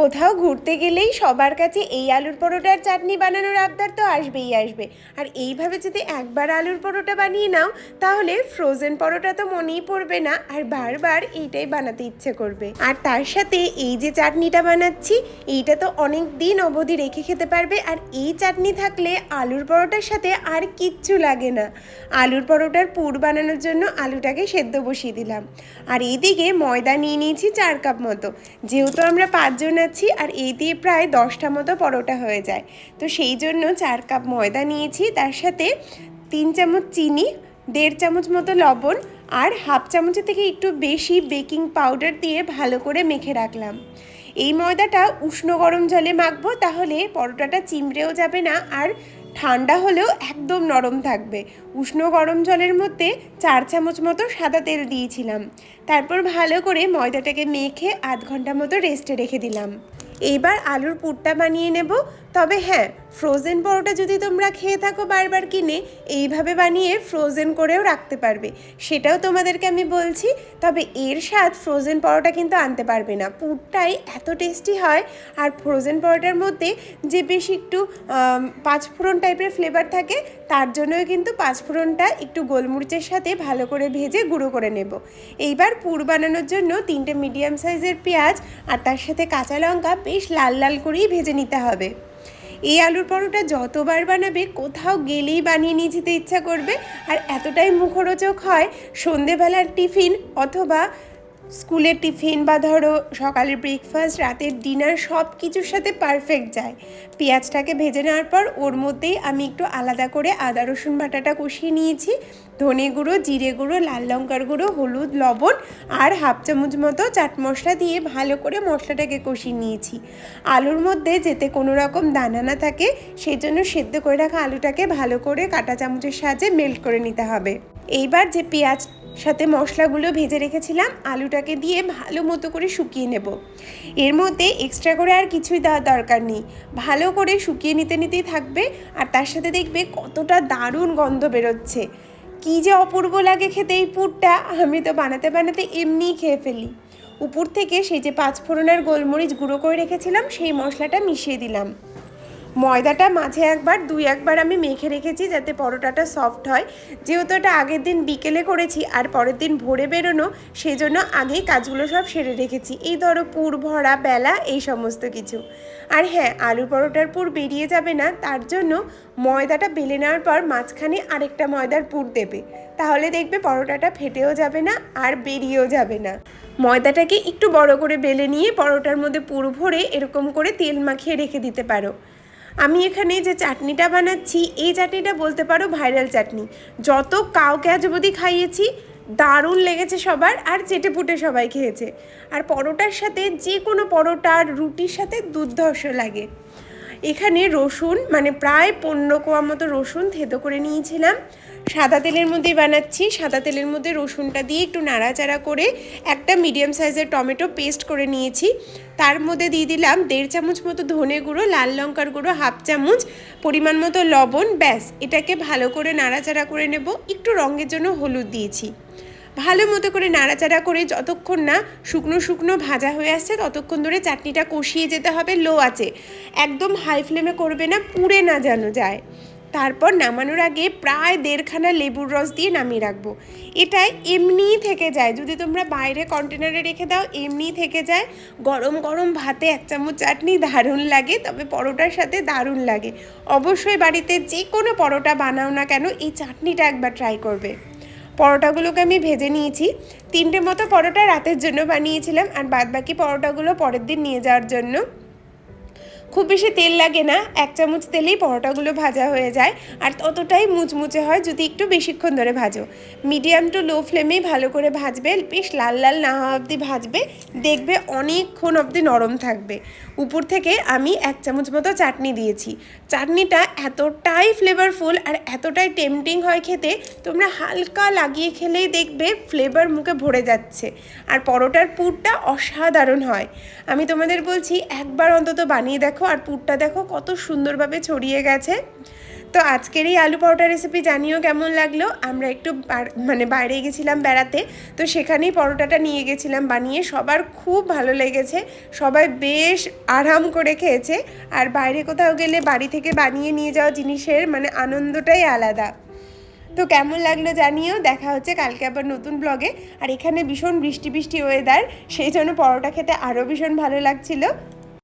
কোথাও ঘুরতে গেলেই সবার কাছে এই আলুর পরোটার চাটনি বানানোর আবদার তো আসবেই আসবে। আর এইভাবে যদি একবার আলুর পরোটা বানিয়ে নাও, তাহলে ফ্রোজেন পরোটা তো মনেই পড়বে না, আর বারবার এইটাই বানাতে ইচ্ছে করবে। আর তার সাথে এই যে চাটনিটা বানাচ্ছি, এইটা তো অনেক দিন অবধি রেখে খেতে পারবে, আর এই চাটনি থাকলে আলুর পরোটার সাথে আর কিচ্ছু লাগে না। আলুর পরোটার পুর বানানোর জন্য আলুটাকে সেদ্ধ বসিয়ে দিলাম। আর এইদিকে ময়দা নিয়ে নিয়েছি চার কাপ মতো। যেহেতু আমরা পাঁচজন আছি আর এই দিয়ে প্রায় দশটা মতো পরোটা হয়ে যায়। তো সেই জন্য চার কাপ ময়দা নিয়েছি, তার সাথে তিন চামচ চিনি, দেড় চামচ মতো লবণ আর হাফ চামচের থেকে একটু বেশি বেকিং পাউডার দিয়ে ভালো করে মেখে রাখলাম। এই ময়দাটা উষ্ণ গরম জলে মাখবো, তাহলে পরোটাটা চিমড়েও যাবে না আর ঠান্ডা হলেও একদম নরম থাকবে। উষ্ণ গরম জলের মধ্যে চার চামচ মতো সাদা তেল দিয়েছিলাম। তারপর ভালো করে ময়দাটাকে মেখে আধ ঘণ্টা মতো রেস্টে রেখে দিলাম। এবার আলুর পুরটা বানিয়ে নেব। তবে হ্যাঁ ফ্রোজেন পরোটা যদি তোমরা খেয়ে থাকো বারবার কিনে, এইভাবে বানিয়ে ফ্রোজেন করেও রাখতে পারবে। সেটাও তোমাদেরকে আমি বলছি, তবে এর স্বাদ ফ্রোজেন পরোটা কিন্তু আনতে পারবে না। পুরটাই এত টেস্টি হয়, আর ফ্রোজেন পরোটার মধ্যে যে বেশি একটু পাঁচফোড়ন টাইপের ফ্লেভার থাকে, তার জন্যই কিন্তু পাঁচফোড়নটা একটু গোলমরিচের সাথে ভালো করে ভেজে গুঁড়ো করে নেব। এইবার পুর বানানোর জন্য তিনটে মিডিয়াম সাইজের পেঁয়াজ আর তার সাথে কাঁচা লঙ্কা বেশ লাল লাল করেই ভেজে নিতে হবে। এই আলুর পরোটা যতবার বানাবে কোথাও গেলেই বানিয়ে নিয়ে যেতে ইচ্ছা করবে। আর এতটাই মুখরোচক হয় সন্ধেবেলার টিফিন অথবা স্কুলের টিফিন বা ধরো সকালের ব্রেকফাস্ট রাতের ডিনার সব কিছুর সাথে পারফেক্ট যায়। পেঁয়াজটাকে ভেজে নেওয়ার পর ওর মধ্যেই আমি একটু আলাদা করে আদা, রসুন বাটাটা কষিয়ে নিয়েছি। ধনে গুঁড়ো, জিরে গুঁড়ো, লাল লঙ্কার গুঁড়ো, হলুদ, লবণ আর হাফ চামচ মতো চাট মশলা দিয়ে ভালো করে মশলাটাকে কষিয়ে নিয়েছি। আলুর মধ্যে যাতে কোনো রকম দানা না থাকে সেই জন্য সেদ্ধ করে রাখা আলুটাকে ভালো করে কাঁটা চামচের সাহায্যে মেল্ট করে নিতে হবে। এইবার যে পেঁয়াজ সাথে মশলাগুলো ভেজে রেখেছিলাম, আলুটাকে দিয়ে ভালো মতো করে শুকিয়ে নেব। এর মধ্যে এক্সট্রা করে আর কিছুই দেওয়ার দরকার নেই। ভালো করে শুকিয়ে নিতে নিতেই থাকবে আর তার সাথে দেখবে কতটা দারুণ গন্ধ বেরোচ্ছে। কী যে অপূর্ব লাগে খেতে এই পুরটা, আমি তো বানাতে বানাতে এমনিই খেয়ে ফেলি। উপর থেকে সেই যে পাঁচফোড়নের গোলমরিচ গুঁড়ো করে রেখেছিলাম, সেই মশলাটা মিশিয়ে দিলাম। ময়দাটা মাঝে একবার, দুই একবার আমি মেখে রেখেছি যাতে পরোটাটা সফট হয়। যেহেতু এটা আগের দিন বিকেলে করেছি আর পরের দিন ভোরে বেরোনো সেই জন্য আগেই কাজগুলো সব সেরে রেখেছি। এই ধরো পুর ভরা, বেলা, এই সমস্ত কিছু। আর হ্যাঁ আলু পরোটার পুর বেরিয়ে যাবে না, তার জন্য ময়দাটা বেলে নেওয়ার পর মাঝখানে আরেকটা ময়দার পুর দেবে। তাহলে দেখবে পরোটাটা ফেটেও যাবে না আর বেরিয়েও যাবে না। ময়দাটাকে একটু বড় করে বেলে নিয়ে পরোটার মধ্যে পুর ভরে এরকম করে তেল মাখিয়ে রেখে দিতে পারো। আমি এখানে যে চাটনিটা বানাচ্ছি, এই চাটনিটা বলতে পারো ভাইরাল চাটনি। যত কাউকে আজ অবধি খাইয়েছি, দারুণ লেগেছে সবার আর চেটে পুটে সবাই খেয়েছে। আর পরোটার সাথে যে কোনো পরোটার রুটির সাথে দুর্ধর্ষ লাগে। এখানে রসুন মানে প্রায় পনেরো কোয়া মতো রসুন থেতো করে নিয়েছিলাম। সাদা তেলের মধ্যে বানাচ্ছি। সাদা তেলের মধ্যে রসুনটা দিয়ে একটু নাড়াচাড়া করে একটা মিডিয়াম সাইজের টমেটো পেস্ট করে নিয়েছি। তার মধ্যে দিয়ে দিলাম দেড় চামচ মতো ধনে গুঁড়ো, লাল লঙ্কার গুঁড়ো, হাফ চামচ পরিমাণ মতো লবণ, ব্যাস। এটাকে ভালো করে নাড়াচাড়া করে নেব। একটু রঙের জন্য হলুদ দিয়েছি। ভালো মতো করে নাড়াচাড়া করে যতক্ষণ না শুকনো শুকনো ভাজা হয়ে আসছে, ততক্ষণ ধরে চাটনিটা কষিয়ে যেতে হবে লো আছে একদম হাই ফ্লেমে করবে না, পুড়ে না যেন যায়। তারপর নামানোর আগে প্রায় দেড়খানা লেবুর রস দিয়ে নামিয়ে রাখব। এটাই এমনিই থেকে যায়, যদি তোমরা বাইরে কন্টেনারে রেখে দাও, এমনিই থেকে যায়। গরম গরম ভাতে এক চামচ চাটনি দারুণ লাগে, তবে পরোটার সাথে দারুণ লাগে। অবশ্যই বাড়িতে যে কোনো পরোটা বানাও না কেন, এই চাটনিটা একবার ট্রাই করবে। পরোটাগুলোকে আমি ভেজে নিয়েছি। তিনটে মতো পরোটা রাতের জন্য বানিয়েছিলাম আর বাদ বাকি পরোটাগুলো পরের দিন নিয়ে যাওয়ার জন্য। খুব বেশি তেল লাগে না, এক চামচ তেলেই পরোটাগুলো ভাজা হয়ে যায় আর ততটাই মুচমুচে হয় যদি একটু বেশিক্ষণ ধরে ভাজো। মিডিয়াম টু লো ফ্লেমেই ভালো করে ভাজবে, বেশ লাল লাল না হওয়া অবধি ভাজবে, দেখবে অনেকক্ষণ অবধি নরম থাকবে। উপর থেকে আমি এক চামচ মতো চাটনি দিয়েছি। চাটনিটা এতটাই ফ্লেভারফুল আর এতটাই টেম্পটিং হয় খেতে, তোমরা হালকা লাগিয়ে খেলেই দেখবে ফ্লেভার মুখে ভরে যাচ্ছে। আর পরোটার পুরটা অসাধারণ হয়। আমি তোমাদের বলছি, একবার অন্তত বানিয়ে দেখো, আর পুরটা দেখো কত সুন্দরভাবে ছড়িয়ে গেছে। তো আজকের এই আলু পরোটা রেসিপি জানিও কেমন লাগল? আমরা একটু মানে বাইরে গেছিলাম বেড়াতে, তো সেখানেই পরোটাটা নিয়ে গেছিলাম, বানিয়ে সবার খুব ভালো লেগেছে, সবাই বেশ আরাম করে খেয়েছে, আর বাইরে কোথাও গেলে বাড়ি থেকে বানিয়ে নিয়ে যাওয়া জিনিসের মানে আনন্দটাই আলাদা। তো কেমন লাগল জানিও, দেখা হচ্ছে কালকে আবার নতুন ব্লগে আর এখানে ভীষণ বৃষ্টি বৃষ্টি ওয়েদার সেই জন্য পরোটা খেতে আরও ভীষণ ভালো লাগছিল।